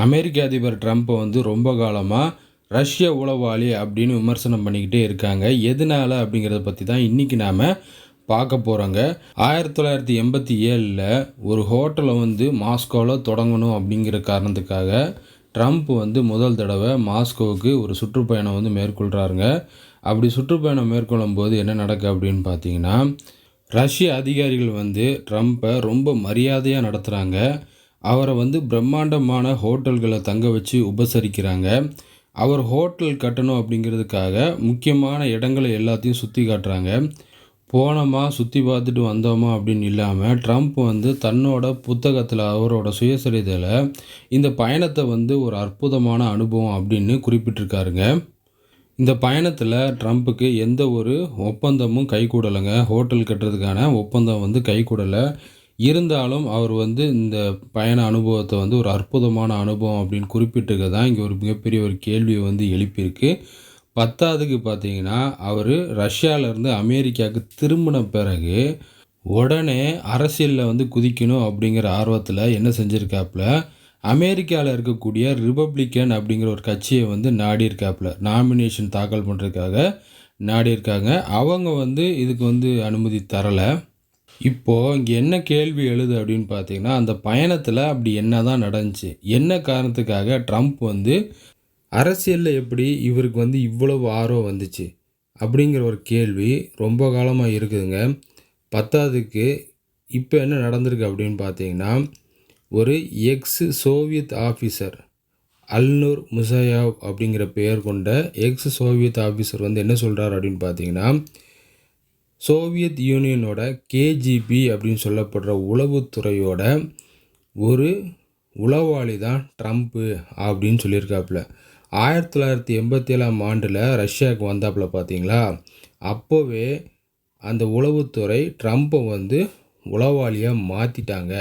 அமெரிக்க அதிபர் ட்ரம்ப்பை வந்து ரொம்ப காலமாக ரஷ்ய உளவாளி அப்படின்னு விமர்சனம் பண்ணிக்கிட்டே இருக்காங்க. எதனால அப்படிங்கிறத பற்றி தான் இன்றைக்கி நாம் பார்க்க போகிறோங்க ஆயிரத்தி தொள்ளாயிரத்தி எண்பத்தி ஏழில் ஒரு ஹோட்டலை வந்து மாஸ்கோவில் தொடங்கணும் அப்படிங்கிற காரணத்துக்காக ட்ரம்ப் வந்து முதல் தடவை மாஸ்கோவுக்கு ஒரு சுற்றுப்பயணம் வந்து மேற்கொள்கிறாருங்க அப்படி சுற்றுப்பயணம் மேற்கொள்ளும் போது என்ன நடக்கு அப்படின்னு பார்த்தீங்கன்னா ரஷ்ய அதிகாரிகள் வந்து ட்ரம்ப்பை ரொம்ப மரியாதையாக நடத்துகிறாங்க அவரை வந்து பிரம்மாண்டமான ஹோட்டல்களை தங்க வச்சு உபசரிக்கிறாங்க. அவர் ஹோட்டல் கட்டணும் அப்படிங்கிறதுக்காக முக்கியமான இடங்களை எல்லாத்தையும் சுற்றி காட்டுறாங்க. போனோமா சுற்றி பார்த்துட்டு வந்தோமா அப்படின்னு இல்லாமல் ட்ரம்ப் வந்து தன்னோட புத்தகத்தில் அவரோட சுயசரிதையில் இந்த பயணத்தை வந்து ஒரு அற்புதமான அனுபவம் அப்படின்னு குறிப்பிட்டிருக்காருங்க. இந்த பயணத்தில் ட்ரம்ப்புக்கு எந்த ஒரு ஒப்பந்தமும் கைகூடலைங்க. ஹோட்டல் கட்டுறதுக்கான ஒப்பந்தம் வந்து கைகூடலை. இருந்தாலும் அவர் வந்து இந்த பயண அனுபவத்தை வந்து ஒரு அற்புதமான அனுபவம் அப்படின்னு குறிப்பிட்டிருக்க தான் இங்கே ஒரு மிகப்பெரிய ஒரு கேள்வியை வந்து எழுப்பியிருக்கு. பத்தாவதுக்கு பார்த்தீங்கன்னா அவர் ரஷ்யாவிலேருந்து அமெரிக்காவுக்கு திரும்பின பிறகு உடனே அரசியலில் வந்து குதிக்கணும் அப்படிங்கிற ஆர்வத்தில் என்ன செஞ்சுருக்காப்புல அமெரிக்காவில் இருக்கக்கூடிய ரிப்பப்ளிக்கன் அப்படிங்கிற ஒரு கட்சியை வந்து நாடியிருக்காப்புல நாமினேஷன் தாக்கல் பண்ணுறதுக்காக நாடியிருக்காங்க. அவங்க வந்து இதுக்கு வந்து அனுமதி தரலை. இப்போது இங்கே என்ன கேள்வி எழுது அப்படின்னு பார்த்தீங்கன்னா அந்த பயணத்தில் அப்படி என்ன தான் நடந்துச்சு? என்ன காரணத்துக்காக ட்ரம்ப் வந்து அரசியலில் எப்படி இவருக்கு வந்து இவ்வளவு ஆர்வம் வந்துச்சு? அப்படிங்கிற ஒரு கேள்வி ரொம்ப காலமாக இருக்குதுங்க. பத்தாவதுக்கு இப்போ என்ன நடந்திருக்கு அப்படின்னு பார்த்தீங்கன்னா ஒரு ex Soviet officer Alnur Musayev அப்படிங்கிற பெயர் கொண்ட எக்ஸ் சோவியத் ஆஃபீஸர் வந்து என்ன சொல்கிறார் அப்படின்னு பார்த்தீங்கன்னா சோவியத் யூனியனோட கேஜிபி அப்படின்னு சொல்லப்படுற உளவுத்துறையோட ஒரு உளவாளி தான் ட்ரம்ப்பு அப்படின்னு சொல்லியிருக்காப்புல. ஆயிரத்தி தொள்ளாயிரத்தி எண்பத்தி ஏழாம் ஆண்டில் ரஷ்யாவுக்கு வந்தாப்புல பார்த்தீங்களா? அப்போவே அந்த உளவுத்துறை ட்ரம்ப்பை வந்து உளவாளியாக மாற்றிட்டாங்க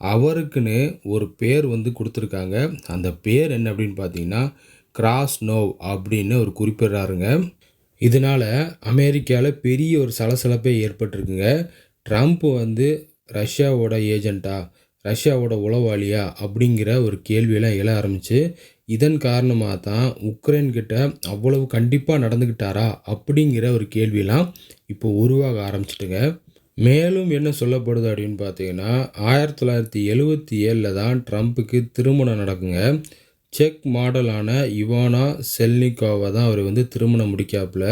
அவருக்குன்னு ஒரு பேர் வந்து கொடுத்துருக்காங்க. அந்த பேர் என்ன அப்படின்னு பார்த்தீங்கன்னா கிராஸ் நோவ் அப்படின்னு ஒரு குறிப்பிடுறாருங்க. இதனால் அமெரிக்காவில் பெரிய ஒரு சலசலப்பே ஏற்பட்டிருக்குங்க. ட்ரம்ப் வந்து ரஷ்யாவோட ஏஜெண்ட்டா ரஷ்யாவோட உளவாளியா அப்படிங்கிற ஒரு கேள்வியெல்லாம் எழ ஆரம்பிச்சு இதன் காரணமாக தான் உக்ரைன்கிட்ட அவ்வளவு கண்டிப்பாக நடந்துக்கிட்டாரா அப்படிங்கிற ஒரு கேள்வியெல்லாம் இப்போ உருவாக ஆரம்பிச்சிட்டுங்க. மேலும் என்ன சொல்லப்படுது அப்படின்னு பார்த்தீங்கன்னா ஆயிரத்தி தொள்ளாயிரத்தி எழுவத்தி ஏழில் தான் ட்ரம்ப்புக்கு திருமணம் நடக்குங்க. செக் மாடலான இவானா செல்னிக்காவை தான் அவர் வந்து திருமணம் முடிக்காப்புல.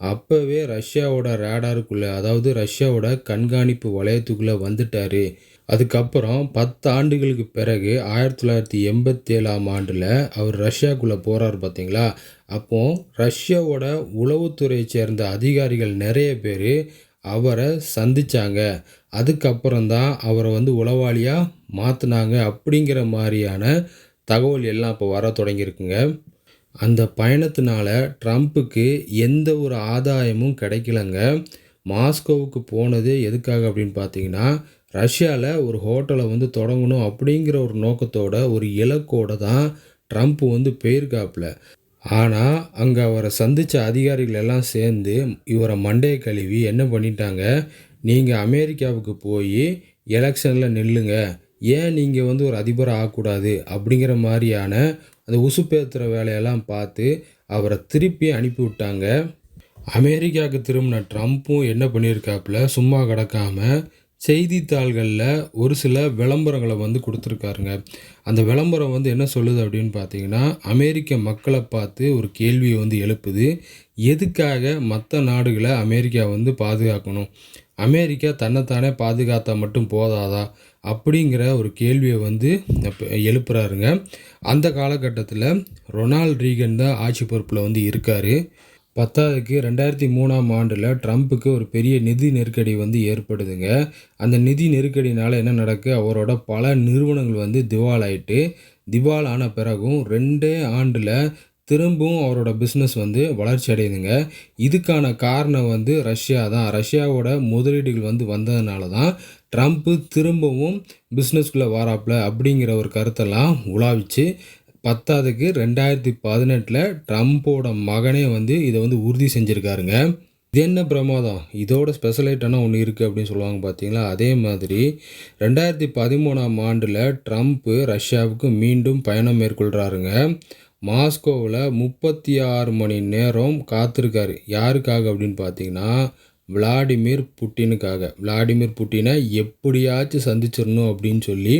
அப்போவே ரஷ்யாவோட ரேடாருக்குள்ளே அதாவது ரஷ்யாவோட கண்காணிப்பு வளையத்துக்குள்ளே வந்துட்டார். அதுக்கப்புறம் பத்து ஆண்டுகளுக்கு பிறகு ஆயிரத்தி தொள்ளாயிரத்தி எண்பத்தேழாம் ஆண்டில் அவர் ரஷ்யாக்குள்ளே போகிறார் பார்த்தீங்களா அப்போது ரஷ்யாவோட உளவுத்துறையை சேர்ந்த அதிகாரிகள் நிறைய பேர் அவரை சந்தித்தாங்க அதுக்கப்புறம் தான் அவரை வந்து உளவாளியாக மாற்றினாங்க அப்படிங்கிற மாதிரியான தகவல் எல்லாம் இப்போ வர தொடங்கியிருக்குங்க. அந்த பயணத்தினால ட்ரம்ப்புக்கு எந்த ஒரு ஆதாயமும் கிடைக்கலங்க. மாஸ்கோவுக்கு போனது எதுக்காக அப்படின்னு பார்த்தீங்கன்னா ரஷ்யாவில் ஒரு ஹோட்டலை வந்து தொடங்கணும் அப்படிங்கிற ஒரு நோக்கத்தோட ஒரு இலக்கோடு தான் ட்ரம்ப் வந்து போயிருக்காப்புல. ஆனால் அங்கே அவரை சந்தித்த அதிகாரிகள் எல்லாம் சேர்ந்து இவரை மண்டையை கழுவி என்ன பண்ணிட்டாங்க? நீங்கள் அமெரிக்காவுக்கு போய் எலெக்ஷனில் நில்லுங்க. ஏன் நீங்கள் வந்து ஒரு அதிபராக ஆகக்கூடாது அப்படிங்கிற மாதிரியான அந்த உசுப்பேத்துற வேலையெல்லாம் பார்த்து அவரை திருப்பி அனுப்பி விட்டாங்க அமெரிக்காவுக்கு திரும்பின ட்ரம்ப்பும் என்ன பண்ணியிருக்காப்புல? சும்மா கிடக்காமல் செய்தித்தாள்களில் ஒரு சில விளம்பரங்களை வந்து கொடுத்துருக்காருங்க. அந்த விளம்பரம் வந்து என்ன சொல்லுது அப்படின்னு பார்த்தீங்கன்னா அமெரிக்க மக்களை பார்த்து ஒரு கேள்வியை வந்து எழுப்புது. எதுக்காக மற்ற நாடுகளை அமெரிக்கா வந்து பாதுகாக்கணும்? அமெரிக்கா தன்னைத்தானே பாதுகாத்தா மட்டும் போதாதா? அப்படிங்கிற ஒரு கேள்வியை வந்து எழுப்புறாருங்க. அந்த காலகட்டத்தில் ரொனால்ட் ரீகன் தான் ஆட்சி பொறுப்பில் வந்து இருக்கார். பத்தாவதுக்கு ரெண்டாயிரத்தி மூணாம் ஆண்டில் ட்ரம்ப்புக்கு ஒரு பெரிய நிதி நெருக்கடி வந்து ஏற்படுதுங்க. அந்த நிதி நெருக்கடினால் என்ன நடக்கு? அவரோட பல நிறுவனங்கள் வந்து திவால் ஆயிட்டு திவால் ஆன பிறகும் ரெண்டே ஆண்டில் திரும்பவும் அவரோட பிஸ்னஸ் வந்து வளர்ச்சி அடையுதுங்க. இதுக்கான காரணம் வந்து ரஷ்யா தான். ரஷ்யாவோட முதலீடுகள் வந்து வந்ததுனால தான் ட்ரம்ப்பு திரும்பவும் பிஸ்னஸ்குள்ளே வாராப்புல அப்படிங்கிற ஒரு கருத்தெல்லாம் உலாவிச்சு பத்தாவதுக்கு ரெண்டாயிரத்தி பதினெட்டில் ட்ரம்ப்போட மகனே வந்து இதை வந்து உறுதி செஞ்சுருக்காருங்க. இது என்ன பிரமாதம்? இதோட ஸ்பெஷலைட்டான ஒன்று இருக்குது அப்படின்னு சொல்லுவாங்க பார்த்தீங்களா அதே மாதிரி ரெண்டாயிரத்தி பதிமூணாம் ஆண்டில் ட்ரம்ப்பு ரஷ்யாவுக்கு மீண்டும் பயணம் மேற்கொள்கிறாருங்க மாஸ்கோவில் முப்பத்தி ஆறு மணி நேரம் காத்திருக்காரு. யாருக்காக அப்படின்னு பார்த்தீங்கன்னா விளாடிமிர் புட்டினுக்காக. விளாடிமிர் புட்டினை எப்படியாச்சும் சந்திச்சிடணும் அப்படின்னு சொல்லி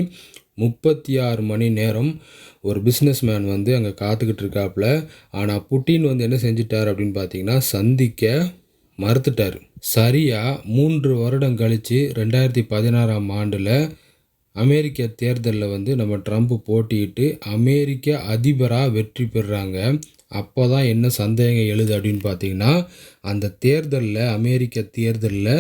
முப்பத்தி ஆறு மணி நேரம் ஒரு பிஸ்னஸ் மேன் வந்து அங்கே காத்துக்கிட்டு இருக்காப்புல. ஆனால் புட்டின் வந்து என்ன செஞ்சிட்டார் அப்படின்னு பார்த்தீங்கன்னா சந்திக்க மறுத்துட்டார். சரியாக மூன்று வருடம் கழித்து ரெண்டாயிரத்தி பதினாறாம் ஆண்டில் அமெரிக்க தேர்தலில் வந்து நம்ம ட்ரம்ப் போட்டியிட்டு அமெரிக்க அதிபராக வெற்றி பெறுறாங்க அப்போ தான் என்ன சந்தேகம் எழுது அப்படின்னு பார்த்தீங்கன்னா அந்த தேர்தலில் அமெரிக்க தேர்தலில்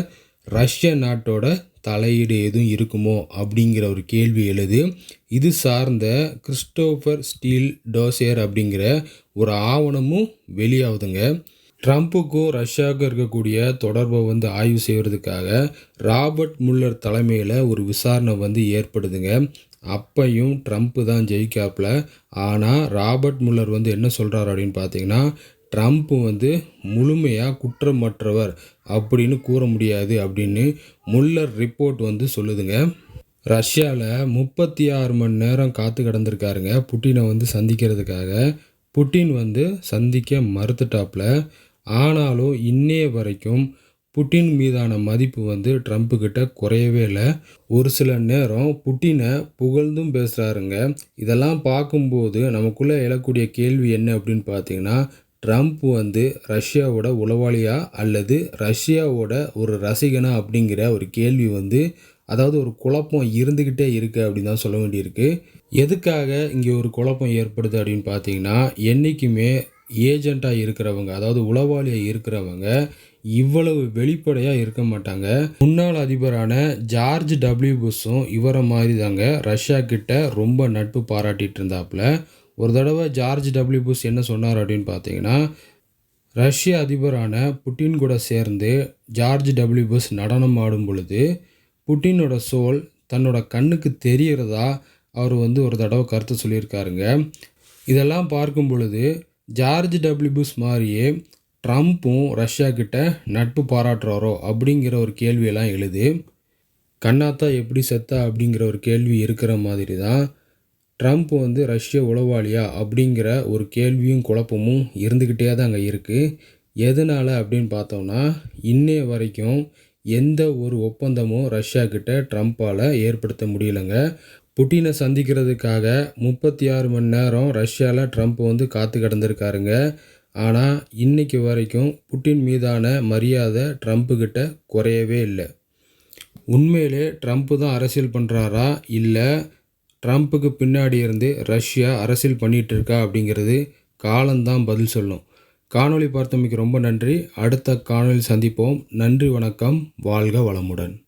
ரஷ்ய நாட்டோட தலையீடு எதுவும் இருக்குமோ அப்படிங்கிற ஒரு கேள்வி எழுது. இது சார்ந்த கிறிஸ்டோஃபர் ஸ்டீல் டோசேர் அப்படிங்கிற ஒரு ஆவணமும் வெளியாகுதுங்க. ட்ரம்ப்புக்கும் ரஷ்யாவுக்கும் இருக்கக்கூடிய தொடர்பை வந்து ஆய்வு செய்கிறதுக்காக ராபர்ட் முல்லர் தலைமையில் ஒரு விசாரணை வந்து ஏற்படுதுங்க. அப்பையும் ட்ரம்ப்பு தான் ஜெயிக்காப்புல. ஆனால் ராபர்ட் முல்லர் வந்து என்ன சொல்கிறார் அப்படின்னு பார்த்தீங்கன்னா ட்ரம்ப் வந்து முழுமையாக குற்றமற்றவர் அப்படின்னு கூற முடியாது அப்படின்னு முல்லர் ரிப்போர்ட் வந்து சொல்லுதுங்க. ரஷ்யாவில் முப்பத்தி ஆறு மணி நேரம் காத்து கிடந்திருக்காருங்க. புட்டினை வந்து சந்திக்கிறதுக்காக. புட்டின் வந்து சந்திக்க மறுத்துட்டாப்புல. ஆனாலும் இன்னைய வரைக்கும் புட்டின் மீதான மதிப்பு வந்து ட்ரம்ப்புக்கிட்ட குறையவே இல்லை. ஒரு சில நேரம் புட்டினை புகழ்ந்தும் பேசுகிறாருங்க இதெல்லாம் பார்க்கும்போது நமக்குள்ளே எழக்கூடிய கேள்வி என்ன அப்படின்னு பார்த்தீங்கன்னா ட்ரம்ப் வந்து ரஷ்யாவோட உளவாளியா அல்லது ரஷ்யாவோட ஒரு ரசிகனா அப்படிங்கிற ஒரு கேள்வி வந்து அதாவது ஒரு குழப்பம் இருந்துக்கிட்டே இருக்குது அப்படின்னு தான் சொல்ல வேண்டியிருக்கு. எதுக்காக இங்கே ஒரு குழப்பம் ஏற்படுது அப்படின்னு பார்த்தீங்கன்னா என்றைக்குமே ஏஜெண்ட்டாக இருக்கிறவங்க அதாவது உளவாளியாக இருக்கிறவங்க இவ்வளவு வெளிப்படையாக இருக்க மாட்டாங்க. முன்னாள் அதிபரான ஜார்ஜ் டபிள்யூ புஷ்ஷும் இவரை மாதிரி தாங்க ரஷ்யா கிட்ட ரொம்ப நட்பு பாராட்டிகிட்டு இருந்தாப்புல. ஒரு தடவை ஜார்ஜ் டபிள்யூ புஷ் என்ன சொன்னார் அப்படின்னு பார்த்தீங்கன்னா ரஷ்ய அதிபரான புட்டின் கூட சேர்ந்து ஜார்ஜ் டபிள்யூ புஷ் நடனம் ஆடும் பொழுது புட்டினோட சோல் தன்னோட கண்ணுக்கு தெரிகிறதா அவர் வந்து ஒரு தடவை கருத்து சொல்லியிருக்காருங்க. இதெல்லாம் பார்க்கும் பொழுது ஜார்ஜ் டபிள்யூ புஷ் மாதிரியே ட்ரம்ப்பும் ரஷ்யா கிட்ட நட்பு பாராட்டுறாரோ அப்படிங்கிற ஒரு கேள்வியெல்லாம் எழுது. கண்ணாத்தா எப்படி செத்தா அப்படிங்கிற ஒரு கேள்வி இருக்கிற மாதிரி தான் ட்ரம்ப் வந்து ரஷ்ய உளவாளியா அப்படிங்கிற ஒரு கேள்வியும் குழப்பமும் இருந்துக்கிட்டே தான் அங்கே இருக்குது எதனால் அப்படின்னு பார்த்தோம்னா இன்னைய வரைக்கும் எந்த ஒரு ஒப்பந்தமும் ரஷ்யா கிட்ட ட்ரம்ப்பால் ஏற்படுத்த முடியலைங்க. புட்டினை சந்திக்கிறதுக்காக முப்பத்தி ஆறு மணி நேரம் ரஷ்யாவில் ட்ரம்ப் வந்து காத்து கிடந்திருக்காருங்க. ஆனால் இன்னைக்கு வரைக்கும் புட்டின் மீதான மரியாதை ட்ரம்ப்புக்கிட்ட குறையவே இல்லை. உண்மையிலே ட்ரம்ப்பு தான் அரசியல் பண்ணுறாரா இல்லை ட்ரம்ப்புக்கு பின்னாடி இருந்து ரஷ்யா அரசியல் பண்ணிகிட்டு இருக்கா அப்படிங்கிறது காலம்தான் பதில் சொல்லும். காணொளி பார்த்தமைக்கு ரொம்ப நன்றி. அடுத்த காணொளி சந்திப்போம். நன்றி வணக்கம். வாழ்க வளமுடன்.